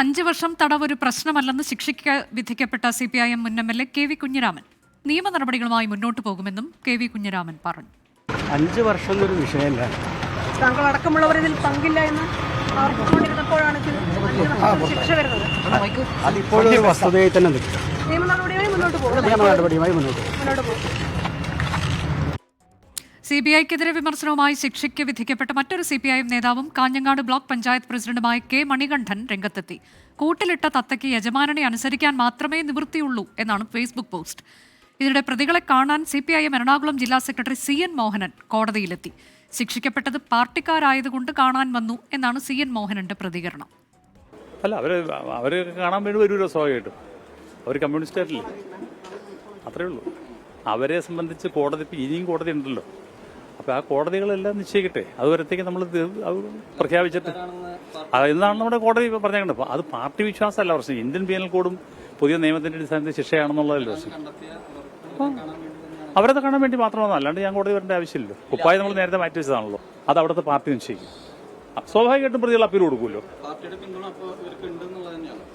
അഞ്ച് വർഷം തടവ് ഒരു പ്രശ്നമല്ലെന്ന് ശിക്ഷയ്ക്ക് വിധിക്കപ്പെട്ട സി പി ഐ എം മുൻ M L A K V Kunhiraman. നിയമ നടപടികളുമായി മുന്നോട്ട് പോകുമെന്നും കെ വി കുഞ്ഞിരാമൻ പറഞ്ഞു. അഞ്ച് വർഷം ഒരു വിഷയമല്ല താങ്കൾ അടക്കമുള്ളവർ ഇതിൽ പങ്കില്ല എന്ന് വർഷത്തെ ശിക്ഷ വരുന്നത്. അതിപ്പോഴും വസ്തുതയായി തന്നെ നിൽക്കും നിയമ നടപടിയുമായി മുന്നോട്ട് പോകും. നിയമ നടപടിയുമായി മുന്നോട്ട് പോകും. മുന്നോട്ട് പോകും. സി ബി ഐക്കെതിരെ വിമർശനവുമായി ശിക്ഷയ്ക്ക് വിധിക്കപ്പെട്ട മറ്റൊരു സി പി ഐ എം നേതാവും കാഞ്ഞങ്ങാട് ബ്ലോക്ക് പഞ്ചായത്ത് പ്രസിഡന്റുമായ കെ മണികണ്ഠൻ രംഗത്തെത്തി. കൂട്ടിലിട്ട തത്തയ്ക്ക് യജമാനനെ അനുസരിക്കാൻ മാത്രമേ നിവൃത്തിയുള്ളൂ എന്നാണ് ഫേസ്ബുക്ക് പോസ്റ്റ്. ഇതിനിടെ പ്രതികളെ കാണാൻ C P I M Ernakulam ജില്ലാ സെക്രട്ടറി സി എൻ മോഹനൻ കോടതിയിലെത്തി. ശിക്ഷിക്കപ്പെട്ടത് പാർട്ടിക്കാരായതുകൊണ്ട് കാണാൻ വന്നു എന്നാണ് സി എൻ മോഹനന്റെ പ്രതികരണം. അല്ല അവർ അവർ കാണാൻ വേണ്ടി സ്വാഭാവികമായിട്ടും. അവർ കമ്മ്യൂണിസ്റ്റുകാരല്ലേ അത്രേ ഉള്ളൂ. അവരെ സംബന്ധിച്ച് കോടതി ഇനിയും കോടതി ഉണ്ടല്ലോ. അപ്പോൾ ആ കോടതികളെല്ലാം നിശ്ചയിക്കട്ടെ. അതുവരത്തേക്ക് നമ്മൾ പ്രഖ്യാപിച്ചിട്ട്. അത് എന്നാണ് നമ്മുടെ കോടതി പറഞ്ഞേക്കുന്നത്. അപ്പോൾ അത് പാർട്ടി വിശ്വാസമല്ല പ്രശ്നം. ഇന്ത്യൻ പീനൽ കോഡും പുതിയ നിയമത്തിന്റെ അടിസ്ഥാനത്തിൽ ശിക്ഷയാണെന്നുള്ളതല്ലേ പ്രശ്നം. അവരത് കാണാൻ വേണ്ടി മാത്രമാണ്. അല്ലാണ്ട് ഞാൻ കോടതി വരേണ്ട ആവശ്യമില്ലല്ലോ. കുപ്പായി നമ്മൾ നേരത്തെ മാറ്റി വെച്ചതാണല്ലോ. അത് അവിടുത്തെ പാർട്ടി നിശ്ചയിക്കും. സ്വാഭാവികമായിട്ടും പ്രതികൾ അപ്പീൽ കൊടുക്കുമല്ലോ.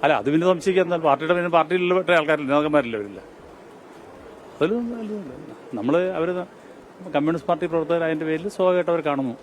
അല്ല അത് പിന്നെ സംശയിക്കാൻ പാർട്ടിയുടെ പിന്നെ പാർട്ടിയിലുള്ള ആൾക്കാരില്ല നേതാക്കന്മാരില്ല അവരില്ല. അതിൽ നമ്മൾ അവർ കമ്മ്യൂണിസ്റ്റ് പാർട്ടി പ്രവർത്തകർ അതിന്റെ പേരിൽ സ്വാഭാവികമായിട്ട് അവർ കാണുന്നു.